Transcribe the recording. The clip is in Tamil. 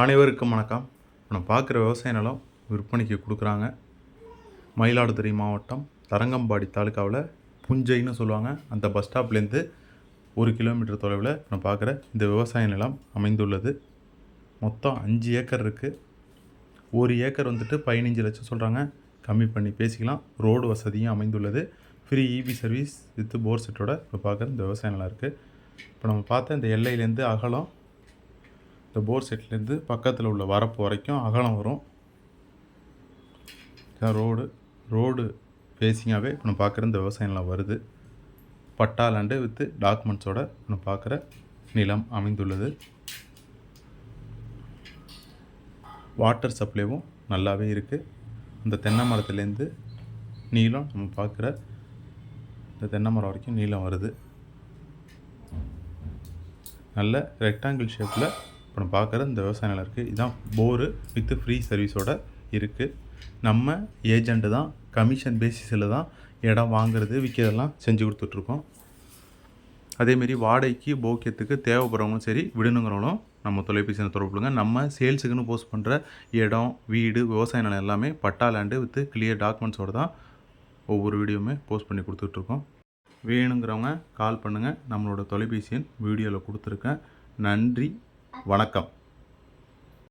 அனைவருக்கும் வணக்கம். நம்ம பார்க்குற விவசாய நிலம் விற்பனைக்கு கொடுக்குறாங்க. மயிலாடுதுறை மாவட்டம் தரங்கம்பாடி தாலுக்காவில் புஞ்சைன்னு சொல்லுவாங்க. அந்த பஸ் ஸ்டாப்லேருந்து ஒரு கிலோமீட்டர் தொலைவில் நம்ம பார்க்குற இந்த விவசாய நிலம் அமைந்துள்ளது. மொத்தம் அஞ்சு ஏக்கர் இருக்குது ஒரு ஏக்கர் வந்துட்டு பதினஞ்சு லட்சம் சொல்கிறாங்க கம்மி பண்ணி பேசிக்கலாம். ரோடு வசதியும் அமைந்துள்ளது. Free EB service with bore செட்டோட இப்போ பார்க்குற இந்த விவசாய நிலம் இருக்குது இப்போ நம்ம பார்த்த இந்த எல்லையிலேருந்து அகலம் இந்த போர் செட்லேருந்து பக்கத்தில் உள்ள வரப்பு வரைக்கும் அகலம் வரும். ரோடு ரோடு பேசிங்காகவே இப்போ நம்ம பார்க்குற இந்த விவசாயம்லாம் வருது. பட்டா லேண்டு வித்து டாக்குமெண்ட்ஸோட நம்ம பார்க்குற நிலம் அமைந்துள்ளது. வாட்டர் சப்ளைவும் நல்லாவே இருக்குது அந்த தென்னை மரத்துலேருந்து நீளம் நம்ம பார்க்குற இந்த தென்னை மரம் வரைக்கும் நீளம் வருது. நல்ல ரெக்டாங்கிள் ஷேப்பில் இப்போ நம்ம பார்க்குற இந்த விவசாய நிலம் இருக்குது இதுதான் போரு வித் ஃப்ரீ சர்வீஸோட இருக்குது நம்ம ஏஜெண்ட்டு தான் கமிஷன் பேசிஸில் தான் இடம் வாங்குறது விற்கிறதெல்லாம் செஞ்சு கொடுத்துட்ருக்கோம். அதேமாரி வாடகைக்கு போக்கியத்துக்கு தேவைப்படுறவங்களும் சரி விடணுங்கிறவங்களும் நம்ம தொலைபேசியில் தொடர்புங்க நம்ம சேல்ஸுக்குன்னு போஸ்ட் பண்ணுற இடம் வீடு விவசாய நிலம் எல்லாமே பட்டா லேண்டு வித் கிளியர் டாக்குமெண்ட்ஸோடு தான் ஒவ்வொரு வீடியோவுமே போஸ்ட் பண்ணி கொடுத்துட்ருக்கோம். வேணுங்கிறவங்க கால் பண்ணுங்கள் நம்மளோட தொலைபேசி எண் வீடியோவில் கொடுத்துருக்கேன். நன்றி. வணக்கம்.